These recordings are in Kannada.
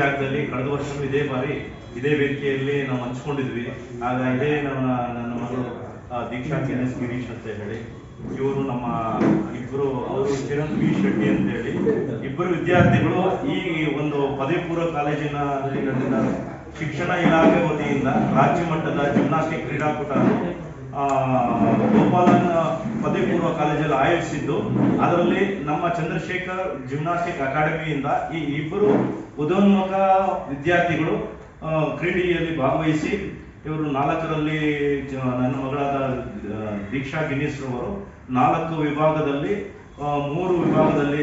ಜಾಗದಲ್ಲಿ ಕಳೆದ ವರ್ಷವೂ ಇದೇ ಬಾರಿ ಇದೇ ವೇದಿಕೆಯಲ್ಲಿ ನಾವು ಹಂಚ್ಕೊಂಡಿದ್ವಿ. ಆಗ ಇದೇ ನನ್ನ ನನ್ನ ಮಗಳು ದೀಕ್ಷಾ ಕೆನೆಸ್ ಗಿರೀಶ್ ಅಂತ ಹೇಳಿ, ಇವರು ನಮ್ಮ ಇಬ್ಬರು ಅವರು ಕಿರಣ್ ಬಿ ಶೆಟ್ಟಿ ಅಂತ ಹೇಳಿ, ಇಬ್ಬರು ವಿದ್ಯಾರ್ಥಿಗಳು ಈ ಒಂದು ಪದವಿ ಪೂರ್ವ ಕಾಲೇಜಿನ ಶಿಕ್ಷಣ ಇಲಾಖೆ ವತಿಯಿಂದ ರಾಜ್ಯ ಮಟ್ಟದ ಜಿಮ್ನಾಸ್ಟಿಕ್ ಕ್ರೀಡಾಕೂಟ ಗೋಪಾಲನ್ ಪದವಿ ಪೂರ್ವ ಕಾಲೇಜಲ್ಲಿ ಆಯೋಜಿಸಿದ್ದು. ಅದರಲ್ಲಿ ನಮ್ಮ ಚಂದ್ರಶೇಖರ್ ಜಿಮ್ನಾಸ್ಟಿಕ್ ಅಕಾಡೆಮಿಯಿಂದ ಈ ಇಬ್ಬರು ಉದೋನ್ಮುಖ ವಿದ್ಯಾರ್ಥಿಗಳು ಕ್ರೀಡೆಯಲ್ಲಿ ಭಾಗವಹಿಸಿ ಇವರು ನಾಲ್ಕರಲ್ಲಿ ನನ್ನ ಮಗಳಾದ ದೀಕ್ಷಾ ಗಿನ್ನಿಸ್ ರವರು ನಾಲ್ಕು ವಿಭಾಗದಲ್ಲಿ ಮೂರು ವಿಭಾಗದಲ್ಲಿ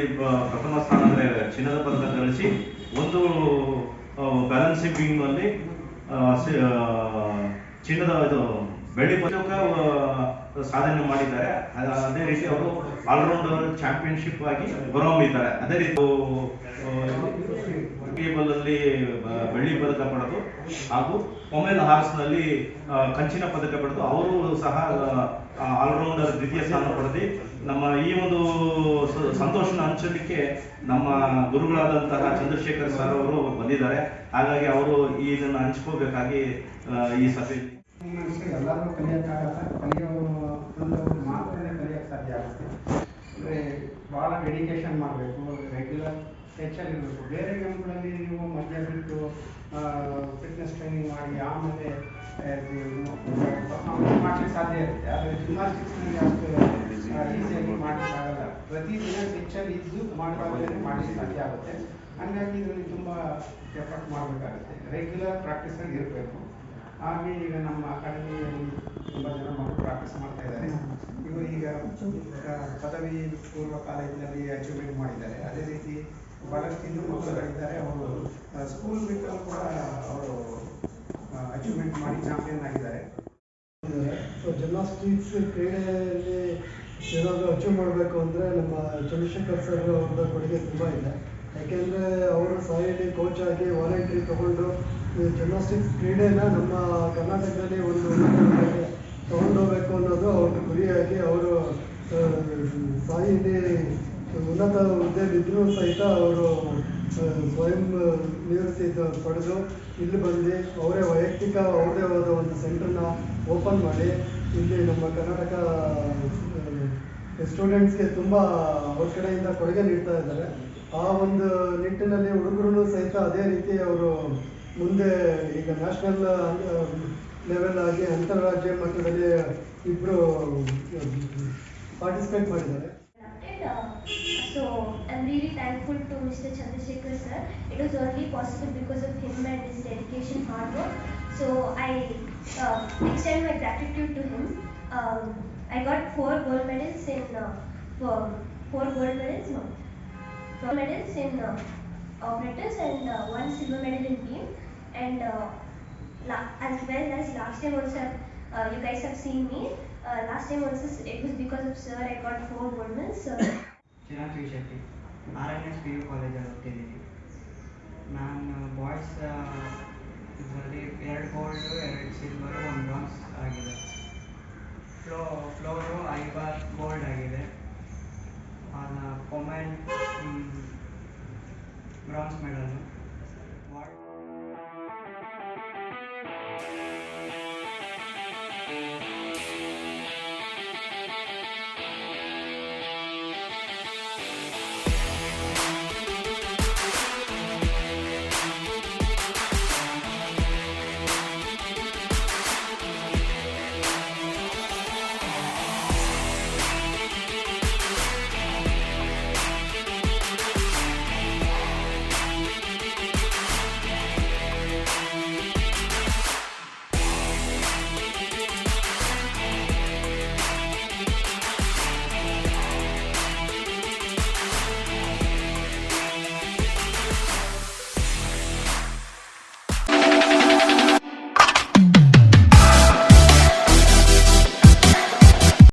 ಪ್ರಥಮ ಸ್ಥಾನ ಅಂದ್ರೆ ಚಿನ್ನದ ಪದಕ ಗಳಿಸಿ ಒಂದು ಬ್ಯಾಲೆನ್ಸಿಂಗ್ ಬಿಂಗ್ನಲ್ಲಿ ಆ, ಸಿ- ಆ, ಚಿನ್ನದ ಇದು ಬೆಳ್ಳಿ ಪದಕ ಸಾಧನೆ ಮಾಡಿದ್ದಾರೆ. ಅದೇ ರೀತಿ ಅವರು ಆಲ್ರೌಂಡರ್ ಚಾಂಪಿಯನ್ಶಿಪ್ ಆಗಿ ಹೊರಹೊಮ್ಮಿದ್ದಾರೆ ಅದೇ ರೀತಿ ಅಲ್ಲಿ ಬೆಳ್ಳಿ ಪದಕ ಪಡೆದು ಹಾಗೂ ಒಮೆಲ್ ಹಾರ್ಸ್ನಲ್ಲಿ ನಲ್ಲಿ ಕಂಚಿನ ಪದಕ ಪಡೆದು ಅವರು ಸಹ ಆಲ್ರೌಂಡರ್ ದ್ವಿತೀಯ ಸ್ಥಾನ ಪಡೆದು ನಮ್ಮ ಈ ಒಂದು ಸಂತೋಷನ ಹಂಚಲಿಕ್ಕೆ ನಮ್ಮ ಗುರುಗಳಾದಂತಹ ಚಂದ್ರಶೇಖರ್ ಸರ್ ಅವರು ಬಂದಿದ್ದಾರೆ. ಹಾಗಾಗಿ ಅವರು ಇದನ್ನು ಹಂಚ್ಕೋಬೇಕಾಗಿ ಈ ಮೂಮೆಂಟ್ಸ್ ಎಲ್ಲರೂ ಕಲಿಯೋಕ್ಕಾಗಲ್ಲ ಕಲಿಯೋದ್ರಲ್ಲಿ ಮಾತ್ರನೇ ಕಲಿಯೋಕ್ಕೆ ಸಾಧ್ಯ ಆಗುತ್ತೆ. ಅಂದರೆ ಭಾಳ ಡೆಡಿಕೇಶನ್ ಮಾಡಬೇಕು ರೆಗ್ಯುಲರ್ ಟೆಚಲ್ಲಿ ಇರಬೇಕು. ಬೇರೆ ಗೇಮ್ಗಳಲ್ಲಿ ನೀವು ಮಧ್ಯ ಬಿಟ್ಟು ಫಿಟ್ನೆಸ್ ಟ್ರೈನಿಂಗ್ ಮಾಡಿ, ಆಮೇಲೆ ಮಾಡಲಿಕ್ಕೆ ಸಾಧ್ಯ ಇರುತ್ತೆ. ಆದರೆ ಜಿಮ್ನಾಸ್ಟಿಕ್ಸ್ನಲ್ಲಿ ಅಷ್ಟು ಈಸಿಯಾಗಿ ಮಾಡಲಿಕ್ಕಾಗಲ್ಲ ಪ್ರತಿದಿನ ಟೆಚ್ಚಲ್ಲಿ ಇದ್ದು ಮಾಡೋದನ್ನ ಮಾಡಲಿಕ್ಕೆ ಸಾಧ್ಯ ಆಗುತ್ತೆ. ಹಾಗಾಗಿ ಇದರಲ್ಲಿ ತುಂಬ ಎಫರ್ಟ್ ಮಾಡಬೇಕಾಗುತ್ತೆ. ರೆಗ್ಯುಲರ್ ಪ್ರಾಕ್ಟೀಸಲ್ಲಿ ಇರಬೇಕು. ಹಾಗೆ ಈಗ ನಮ್ಮ ಅಕಾಡೆಮಿಯಲ್ಲಿ ತುಂಬ ಜನ ಮಕ್ಕಳು ಪ್ರಾಕ್ಟೀಸ್ ಮಾಡ್ತಾ ಇದ್ದಾರೆ. ಇವರು ಈಗ ಪದವಿ ಪೂರ್ವ ಕಾಲೇಜಿನಲ್ಲಿ ಅಚೀವ್ಮೆಂಟ್ ಮಾಡಿದ್ದಾರೆ. ಅದೇ ರೀತಿ ಬಹಳಷ್ಟು ಹಿಂದೂ ಮಕ್ಕಳುಗಳಿದ್ದಾರೆ ಅವರು ಸ್ಕೂಲ್ ಬಿಟ್ಟು ಕೂಡ ಅವರು ಅಚೀವ್ಮೆಂಟ್ ಮಾಡಿ ಚಾಂಪಿಯನ್ ಆಗಿದ್ದಾರೆ. ಸೊ ಜಿಮ್ನಾಸ್ಟಿಕ್ಸ್ ಕ್ರೀಡೆಯಲ್ಲಿ ಏನಾದರೂ ಅಚೀವ್ ಮಾಡಬೇಕು ಅಂದರೆ ನಮ್ಮ ಚಂದ್ರಶೇಖರ್ ಸರ್ ಅವ್ರದ್ದು ಕೊಡುಗೆ ತುಂಬ ಇದೆ. ಯಾಕೆಂದರೆ ಅವರು ಸೈಡ್ ಕೋಚ್ ಆಗಿ ವಾಲಂಟ್ರಿ ತಗೊಂಡು ಜಿಮ್ನಾಸ್ಟಿಕ್ಸ್ ಕ್ರೀಡೆನ ನಮ್ಮ ಕರ್ನಾಟಕದಲ್ಲಿ ಒಂದು ತಗೊಂಡೋಗ್ಬೇಕು ಅನ್ನೋದು ಅವ್ರ ಗುರಿಯಾಗಿ ಅವರು ಸಾಹಿತಿ ಉನ್ನತ ಹುದ್ದೆಯಲ್ಲಿದ್ದರೂ ಸಹಿತ ಅವರು ಸ್ವಯಂ ನಿವೃತ್ತಿ ಪಡೆದು ಇಲ್ಲಿ ಬಂದು ಅವರೇ ವೈಯಕ್ತಿಕ ಅವರದೇ ಆದ ಒಂದು ಸೆಂಟ್ರನ್ನ ಓಪನ್ ಮಾಡಿ ಇಲ್ಲಿ ನಮ್ಮ ಕರ್ನಾಟಕ ಸ್ಟೂಡೆಂಟ್ಸ್ಗೆ ತುಂಬ ಅವ್ರ ಕಡೆಯಿಂದ ಕೊಡುಗೆ ನೀಡ್ತಾ ಇದ್ದಾರೆ ಆ ಒಂದು ನಿಟ್ಟಿನಲ್ಲಿ ಹುಡುಗರು ಸಹಿತ ಅದೇ ರೀತಿ ಅವರು ಮುಂದೆ ಈಗ ನ್ಯಾಷನಲ್ ಲೆವೆಲ್ ಆಗಿ ಅಂತಾರಾಜ್ಯ ಮಟ್ಟದಲ್ಲಿ ಇಬ್ಬರು ಪಾರ್ಟಿಸಿಪೇಟ್ ಮಾಡಿದ್ದಾರೆ Uh, so I'm really thankful to Mr. Chandrasekhar sir. It was only possible because of him and his dedication, hard work. So I uh, extend my gratitude to him. Um, I got four gold medals in uh, four, four gold medals, no, four medals in uh, operators and uh, one silver medal in team. And uh, la- as well as last time also, uh, you guys have seen me. Uh, last time also it was because of sir I got four gold medals. So Chirag V Shetty R N S P U ಕಾಲೇಜಲ್ಲಿ ಓದ್ತಿದ್ದೀನಿ ನಾನು ಬಾಯ್ಸ್ ಇದರಲ್ಲಿ ಎರಡು ಗೋಲ್ಡು ಎರಡು ಸಿಲ್ವರು ಒಂದು ಬ್ರಾನ್ಸ್ ಆಗಿದೆ floor floor high bar gold ಆಗಿದೆ on command um, bronze medal. No?